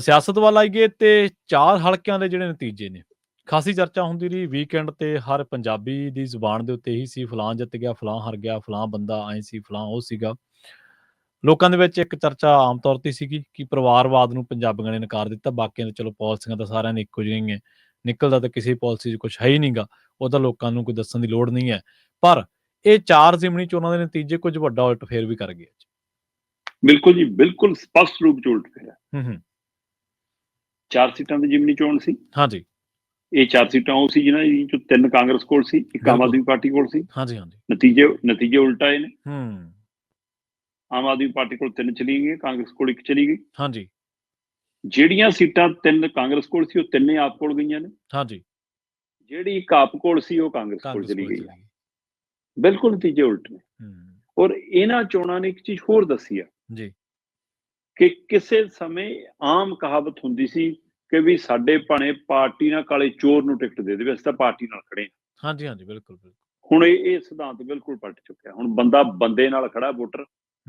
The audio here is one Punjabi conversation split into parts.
ਸਿਆਸਤ ਵੱਲ ਆਈਏ ਤੇ ਚਾਰ ਹਲਕਿਆਂ ਦੇ ਜਿਹੜੇ ਨਤੀਜੇ ਨੇ। ਖਾਸੀ ਚਰਚਾ ਹੁੰਦੀ ਰਹੀ ਵੀਕਐਂਡ ਤੇ ਹਰ ਪੰਜਾਬੀ ਦੀ ਜ਼ੁਬਾਨ ਦੇ ਉੱਤੇ ਇਹੀ ਸੀ ਫਲਾਂ ਜਿੱਤ ਗਿਆ ਫਲਾਂ ਹਾਰ ਗਿਆ ਫਲਾਂ ਬੰਦਾ ਐ ਸੀ ਫਲਾਂ ਉਹ ਸੀਗਾ। ਲੋਕਾਂ ਦੇ ਵਿੱਚ ਇੱਕ ਚਰਚਾ ਆਮ ਤੌਰ ਤੇ ਸੀਗੀ ਕਿ ਪਰਿਵਾਰਵਾਦ ਨੂੰ ਪੰਜਾਬੀਆਂ ਨੇ ਨਕਾਰ ਦਿੱਤਾ। ਬਾਕੀਆਂ ਦੇ ਚਲੋ ਪਾਲਿਸੀਆਂ ਤਾਂ ਸਾਰਿਆਂ ਨੇ ਇੱਕੋ ਜਿਹੀਆਂ ਹੀ ਹੈ ਨਿਕਲਦਾ ਤਾਂ ਕਿਸੇ ਪਾਲਿਸੀ 'ਚ ਕੁਝ ਹੈ ਹੀ ਨਹੀਂਗਾ ਉਹ ਤਾਂ ਲੋਕਾਂ ਨੂੰ ਕੋਈ ਦੱਸਣ ਦੀ ਲੋੜ ਨਹੀਂ ਹੈ। ਪਰ ਇਹ ਚਾਰ ਜ਼ਿਮਨੀ ਚੋਣਾਂ ਦੇ ਨਤੀਜੇ ਕੁਝ ਵੱਡਾ ਉਲਟ ਫੇਰ ਵੀ ਕਰ ਗਏ ਬਿਲਕੁਲ ਜੀ ਬਿਲਕੁਲ ਸਪਸ਼ਟ ਰੂਪ ਚ ਉਲਟ ਪਿਆ ਹੂੰ ਹੂੰ। ਚਾਰ ਸੀਟਾਂ ਦੀ ਜਿਮਨੀ ਚੋਣ ਸੀ। ਹਾਂਜੀ। ਇਹ ਚਾਰ ਸੀਟਾਂ ਉਹ ਸੀ ਜਿਨ੍ਹਾਂ ਦੀ ਚੋਂ ਤਿੰਨ ਕਾਂਗਰਸ ਕੋਲ ਸੀ ਇੱਕ ਆਮ। ਆਦਮੀ ਪਾਰਟੀ ਕੋਲ ਸੀ। ਹਾਂਜੀ ਹਾਂਜੀ। ਨਤੀਜੇ ਨਤੀਜੇ ਉਲਟਾਏ ਨੇ। ਹੂੰ। ਆਮ ਆਦਮੀ ਪਾਰਟੀ ਕੋਲ ਤਿੰਨ ਚਲੀ ਗਈ ਕਾਂਗਰਸ ਕੋਲ ਇੱਕ ਚਲੀ ਗਈ। ਹਾਂਜੀ। ਜਿਹੜੀਆਂ ਸੀਟਾਂ ਤਿੰਨ ਕਾਂਗਰਸ ਕੋਲ ਸੀ ਉਹ ਤਿੰਨੇ ਆਪ ਕੋਲ ਗਈਆਂ ਨੇ। ਹਾਂਜੀ। ਜਿਹੜੀ ਇੱਕ ਆਪ ਕੋਲ ਸੀ ਉਹ ਕਾਂਗਰਸ ਕੋਲ ਚਲੀ ਗਈ। ਬਿਲਕੁਲ ਨਤੀਜੇ ਉਲਟ ਨੇ। ਹੂੰ। ਔਰ ਇਹਨਾਂ ਚੋਣਾਂ ਨੇ ਇੱਕ ਚੀਜ਼ ਹੋਰ ਦੱਸੀ ਆ। ਜੀ। ਕਿ ਕਿਸੇ ਸਮੇਂ ਆਮ ਕਹਾਵਤ ਹੁੰਦੀ ਸੀ ਕਿ ਵੀ ਸਾਡੇ ਭਾਣੇ ਪਾਰਟੀ ਨਾਲ ਕਾਲੇ ਚੋਰ ਨੂੰ ਟਿਕਟ ਦੇ ਦੇਵੇ ਅਸੀਂ ਤਾਂ ਪਾਰਟੀ ਨਾਲ ਖੜੇ ਹਾਂ। ਹਾਂਜੀ ਹਾਂਜੀ ਬਿਲਕੁਲ ਬਿਲਕੁਲ। ਹੁਣ ਇਹ ਇਹ ਸਿਧਾਂਤ ਬਿਲਕੁਲ ਪਲਟ ਚੁੱਕਿਆ। ਹੁਣ ਬੰਦਾ ਬੰਦੇ ਨਾਲ ਖੜਾ ਵੋਟਰ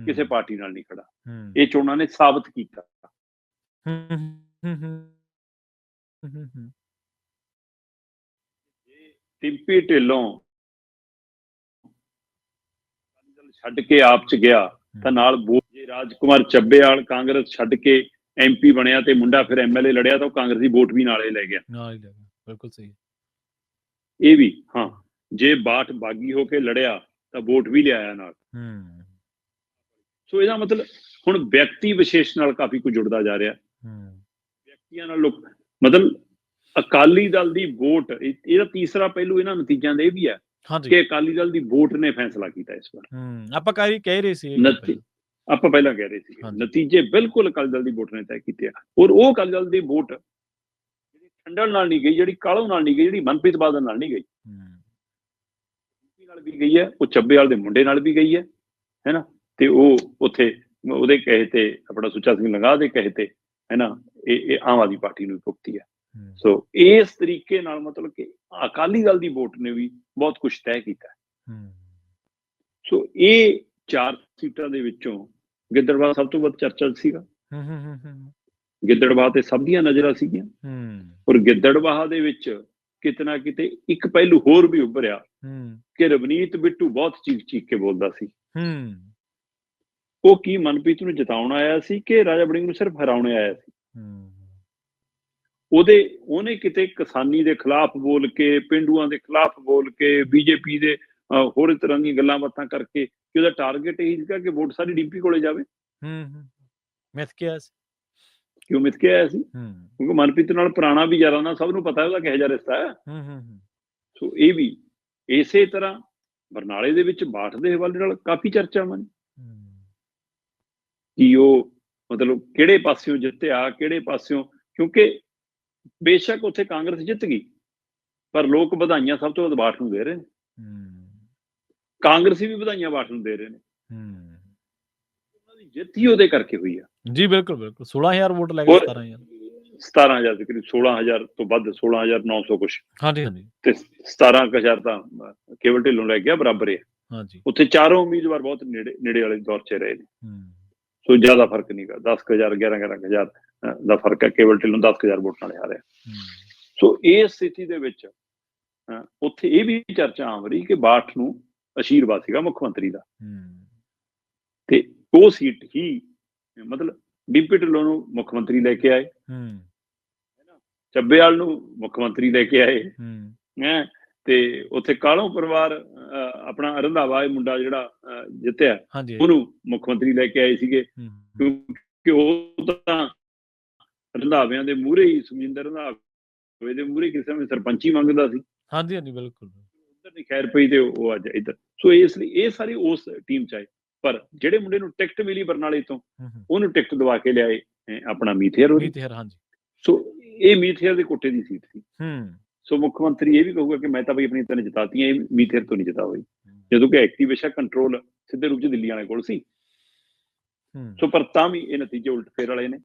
ਕਿਸੇ ਪਾਰਟੀ ਨਾਲ ਨਹੀਂ ਖੜਾ। ਇਹ ਚੋਣਾਂ ਨੇ ਸਾਬਤ ਕੀਤਾ। ਟਿੰਪੀ ਢਿੱਲੋਂ ਛੱਡ ਕੇ ਆਪ ਚ ਗਿਆ ਤਾਂ ਨਾਲ ਬੋ- ਜੇ ਰਾਜਕੁਮਾਰ ਚੱਬੇਵਾਲ ਕਾਂਗਰਸ ਛੱਡ ਕੇ ਐਮਪੀ ਬਣਿਆ ਤੇ ਮੁੰਡਾ ਫਿਰ ਐਮਐਲਏ ਲੜਿਆ ਤਾਂ ਉਹ ਕਾਂਗਰਸ ਵੋਟ ਵੀ ਨਾਲੇ ਲੈ ਗਿਆ। ਨਾਲ ਹੀ ਬਿਲਕੁਲ ਸਹੀ। ਇਹ ਵੀ ਹਾਂ ਜੇ ਬਾਠ ਬਾਗੀ ਹੋ ਕੇ ਲੜਿਆ ਤਾਂ ਵੋਟ ਵੀ ਲਿਆਇਆ ਨਾਲ। ਹੂੰ। ਸੋ ਇਹਦਾ ਮਤਲਬ ਹੁਣ ਵਿਅਕਤੀ ਵਿਸ਼ੇਸ਼ ਨਾਲ ਕਾਫੀ ਕੁਝ ਜੁੜਦਾ ਜਾ ਰਿਹਾ। ਹੂੰ। ਵਿਅਕਤੀਆਂ ਨਾਲ ਲੋਕ ਮਤਲਬ ਅਕਾਲੀ ਦਲ ਦੀ ਵੋਟ ਇਹ- ਇਹਦਾ ਤੀਸਰਾ ਪਹਿਲੂ ਇਹਨਾਂ ਨਤੀਜਿਆਂ ਦਾ ਇਹ ਵੀ ਹੈ ਕਿ ਅਕਾਲੀ ਦਲ ਦੀ ਵੋਟ ਨੇ ਫੈਸਲਾ ਕੀਤਾ ਇਸ ਵਾਰ। ਹੂੰ ਆਪਾਂ ਕਹਿ ਕਹਿ ਰਹੇ ਸੀ ਆਪਾਂ ਪਹਿਲਾਂ ਕਹਿ ਰਹੇ ਸੀ। ਨਤੀਜੇ ਬਿਲਕੁਲ ਅਕਾਲੀ ਦਲ ਦੀ ਵੋਟ ਨੇ ਤੈਅ ਕੀਤੇ ਆ। ਔਰ ਉਹ ਅਕਾਲੀ ਦਲ ਦੀ ਵੋਟ ਜਿਹੜੀ ਠੰਡਲ ਨਾਲ ਨਹੀਂ ਗਈ ਜਿਹੜੀ ਕਾਲੋਂ ਨਾਲ ਨਹੀਂ ਗਈ ਜਿਹੜੀ ਮਨਪ੍ਰੀਤ ਬਾਦਲ ਨਾਲ ਨਹੀਂ ਗਈ। ਨਾਲ ਵੀ ਗਈ ਹੈ ਉਹ ਚੱਬੇਵਾਲ ਦੇ ਮੁੰਡੇ ਨਾਲ ਵੀ ਗਈ ਹੈ ਹੈਨਾ? ਤੇ ਉਹ ਉੱਥੇ ਉਹਦੇ ਕਹੇ ਤੇ ਆਪਣਾ ਸੁੱਚਾ ਸਿੰਘ ਲੰਗਾ ਦੇ ਕਹੇ ਤੇ ਹੈਨਾ? ਇਹ ਇਹ ਆਮ ਆਦਮੀ ਪਾਰਟੀ ਨੂੰ ਭੁਗਤੀ ਹੈ। ਸੋ ਇਸ ਤਰੀਕੇ ਨਾਲ ਮਤਲਬ ਕਿ ਅਕਾਲੀ ਦਲ ਦੀ ਵੋਟ ਨੇ ਵੀ ਬਹੁਤ ਕੁਝ ਤੈਅ ਕੀਤਾ ਸੋ ਇਹ ਚਾਰ ਸੀਟਾਂ ਦੇ ਵਿੱਚੋਂ ਗਿੱਦੜਬਾਹ ਸਭ ਤੋਂ ਵੱਧ ਚਰਚਾ ਸੀਗਾ। ਹੂੰ ਹੂੰ ਹੂੰ ਗਿੱਦੜਬਾਹ ਤੇ ਸਭ ਦੀਆਂ ਨਜ਼ਰਾਂ ਸੀਗੀਆਂ। ਹੂੰ। ਔਰ ਗਿੱਦੜਬਾਹ ਦੇ ਵਿੱਚ ਕਿਤਨਾ ਕਿਤੇ ਇੱਕ ਪਹਿਲੂ ਹੋਰ ਵੀ ਉੱਭਰਿਆ ਹੂੰ। ਕਿ ਰਵਨੀਤ ਬਿੱਟੂ ਬਹੁਤ ਚੀਕ ਚੀਕ ਕੇ ਬੋਲਦਾ ਸੀ। ਹੂੰ। ਉਹ ਕੀ ਮਨਪ੍ਰੀਤ ਨੂੰ ਜਿਤਾਉਣ ਆਇਆ ਸੀ ਕਿ ਰਾਜਾ ਵੜਿੰਗ ਨੂੰ ਸਿਰਫ ਹਰਾਉਣ ਆਇਆ ਸੀ? ਹੂੰ। ਉਹਦੇ ਉਹਨੇ ਕਿਤੇ ਕਿਸਾਨੀ ਦੇ ਖਿਲਾਫ ਬੋਲ ਕੇ ਪਿੰਡੂਆਂ ਦੇ ਖਿਲਾਫ ਬੋਲ ਕੇ ਬੀਜੇਪੀ ਦੇ ਹੋਰ ਤਰ੍ਹਾਂ ਦੀਆਂ ਗੱਲਾਂ ਬਾਤਾਂ ਕਰਕੇ ਕਿ ਉਹਦਾ ਟਾਰਗੇਟ ਇਹ ਸੀਗਾ ਕਿ ਵੋਟ ਸਾਰੀ ਡੀਪੀ ਕੋਲੇ ਜਾਵੇ। ਹੂੰ ਹੂੰ। ਮਿਥ ਕਿਹਾ ਸੀ। ਕਿਉਂ ਮਿੱਥ ਕੇ ਆਇਆ ਸੀ? ਹੂੰ। ਕਿਉਂਕਿ ਮਨਪ੍ਰੀਤ ਨਾਲ ਪੁਰਾਣਾ ਵੀ ਯਾਰਾਂ ਨਾਲ ਸਭ ਨੂੰ ਪਤਾ ਉਹਦਾ ਕਿਹੋ ਜਿਹਾ ਰਿਸ਼ਤਾ ਹੈ। ਹੂੰ ਹੂੰ ਸੋ ਇਹ ਵੀ ਇਸੇ ਤਰ੍ਹਾਂ ਬਰਨਾਲੇ ਦੇ ਵਿੱਚ ਬਾਠ ਦੇ ਹਵਾਲੇ ਨਾਲ ਕਾਫੀ ਚਰਚਾਵਾਂ ਨੇ ਕਿ ਉਹ ਮਤਲਬ ਕਿਹੜੇ ਪਾਸਿਓਂ ਜਿੱਤਿਆ ਕਿਹੜੇ ਪਾਸਿਓਂ ਕਿਉਂਕਿ ਬੇਸ਼ੱਕ ਉੱਥੇ ਕਾਂਗਰਸ ਜਿੱਤ ਗਈ ਪਰ ਲੋਕ ਵਧਾਈਆਂ ਸਭ ਤੋਂ ਵੱਧ ਬਾਠ ਨੂੰ ਦੇ ਰਹੇ ਨੇ। ਹੂੰ। ਕਾਂਗਰਸੀ ਵੀ ਵਧਾਈਆਂ ਬਾਠ ਨੂੰ ਦੇ ਰਹੇ ਨੇ। ਹੂੰ ਉਹਨਾਂ ਦੀ ਜਿੱਤ ਹੀ ਉਹਦੇ ਕਰਕੇ ਹੋਈ ਆ। ਜੀ ਬਿਲਕੁਲ ਬਿਲਕੁਲ। 16000 ਵੋਟ ਲੈ ਕੇ ਔਰ 17000 17000 ਦੇ ਕਰੀਬ 16000 ਤੋਂ ਵੱਧ 16900 ਕੁਛ। ਹਾਂਜੀ ਹਾਂਜੀ। ਤੇ 17000 ਤਾਂ ਕੇਵਲ ਢਿੱਲੋਂ ਲੈ ਗਿਆ ਬਰਾਬਰ ਹੈ ਹਾਂਜੀ। ਉੱਥੇ ਚਾਰੋਂ ਉਮੀਦਵਾਰ ਬਹੁਤ ਨੇੜੇ ਨੇੜੇ ਵਾਲੇ ਦੌਰ 'ਚ ਰਹੇ ਨੇ। ਹੂੰ। ਸੋ ਜ਼ਿਆਦਾ ਫ਼ਰਕ ਨਹੀਂਗਾ 10000 11 11000 ਦਾ ਫ਼ਰਕ ਹੈ। ਕੇਵਲ ਢਿੱਲੋਂ 10000 ਵੋਟ ਨਾਲ ਹਾਰਿਆ। ਸੋ ਇਸ ਸਥਿਤੀ ਦੇ ਵਿੱਚ ਉੱਥੇ ਇਹ ਵੀ ਚਰਚਾ ਆਮ ਰਹੀ ਕਿ ਬਾਠ ਨੂੰ ਅਸ਼ੀਰਵਾਦ ਸੀਗਾ ਮੁੱਖ ਮੰਤਰੀ ਦਾ। ਤੇ ਉਹ ਸੀਟ ਹੀ ਮਤਲਬ ਡਿੰਪੀ ਢਿੱਲੋਂ ਨੂੰ ਮੁੱਖ ਮੰਤਰੀ ਲੈ ਕੇ ਆਏ। ਹੂੰ। ਚੱਬੇਵਾਲ ਨੂੰ ਮੁੱਖ ਮੰਤਰੀ ਲੈ ਕੇ ਆਏ। ਹੂੰ। ਹੈ ਤੇ ਉੱਥੇ ਕਾਲੋਂ ਪਰਿਵਾਰ ਆਪਣਾ ਰੰਧਾਵਾ ਇਹ ਮੁੰਡਾ ਜਿਹੜਾ ਜਿੱਤਿਆ ਉਹਨੂੰ ਮੁੱਖ ਮੰਤਰੀ ਲੈ ਕੇ ਆਏ ਸੀਗੇ। ਕਿਉਂਕਿ ਉਹ ਤਾਂ ਰੰਧਾਵਿਆਂ ਦੇ ਮੂਹਰੇ ਹੀ ਸੁਮਿੰਦਰ ਰੰਧਾਵੇ ਦੇ ਮੂਹਰੇ ਕਿਸੇ ਨੇ ਸਰਪੰਚੀ ਮੰਗਦਾ ਸੀ। ਹਾਂਜੀ ਹਾਂਜੀ ਬਿਲਕੁਲ। ਖੈਰ ਪਈ ਤੇ ਉਹ ਅੱਜ ਇੱਧਰ। ਸੋ ਇਸ ਲਈ ਇਹ ਸਾਰੀ ਉਸ ਟੀਮ ਚ ਆਏ। ਪਰ ਜਿਹੜੇ ਮੁੰਡੇ ਨੂੰ ਟਿਕਟ ਮਿਲੀ ਬਰਨਾਲੇ ਤੋਂ ਉਹਨੂੰ ਟਿਕਟ ਦਵਾ ਕੇ ਲਿਆਏ ਆਪਣਾ ਮੀਥੇਰ ਉਹਦੀ ਮੀਤ ਹਰ ਹਾਂਜੀ। ਸੋ ਇਹ ਮੀਥੇਰ ਦੇ ਕੋਟੇ ਦੀ ਸੀਟ ਸੀ। ਹੂੰ। ਸੋ ਮੁੱਖ ਮੰਤਰੀ ਇਹ ਵੀ ਕਹੂਗਾ ਕਿ ਮੈਂ ਤਾਂ ਬਈ ਆਪਣੀ ਤਿੰਨ ਜਿਤਾਤੀਆਂ ਇਹ ਮੀਥੇਰ ਤੋਂ ਨਹੀਂ ਜਿਤਾ ਹੋਈ ਜਦੋਂ ਕਿ ਐਕਟੀਵੇਸ਼ਨ ਕੰਟਰੋਲ ਸਿੱਧੇ ਰੂਪ ਚ ਦਿੱਲੀ ਵਾਲੇ ਕੋਲ ਸੀ। ਹੂੰ। ਸੋ ਪਰ ਤਾਂ ਵੀ ਇਹ ਨਤੀਜੇ ਉਲਟ ਫੇਰ ਵਾਲੇ ਨੇ।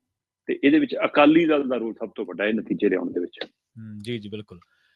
ਤੇ ਇਹਦੇ ਵਿੱਚ ਅਕਾਲੀ ਦਲ ਦਾ ਰੋਲ ਸਭ ਤੋਂ ਵੱਡਾ ਹੈ ਨਤੀਜੇ ਲਿਆਉਣ ਦੇ ਵਿੱਚ। ਹੂੰ, ਜੀ ਜੀ ਬਿਲਕੁਲ।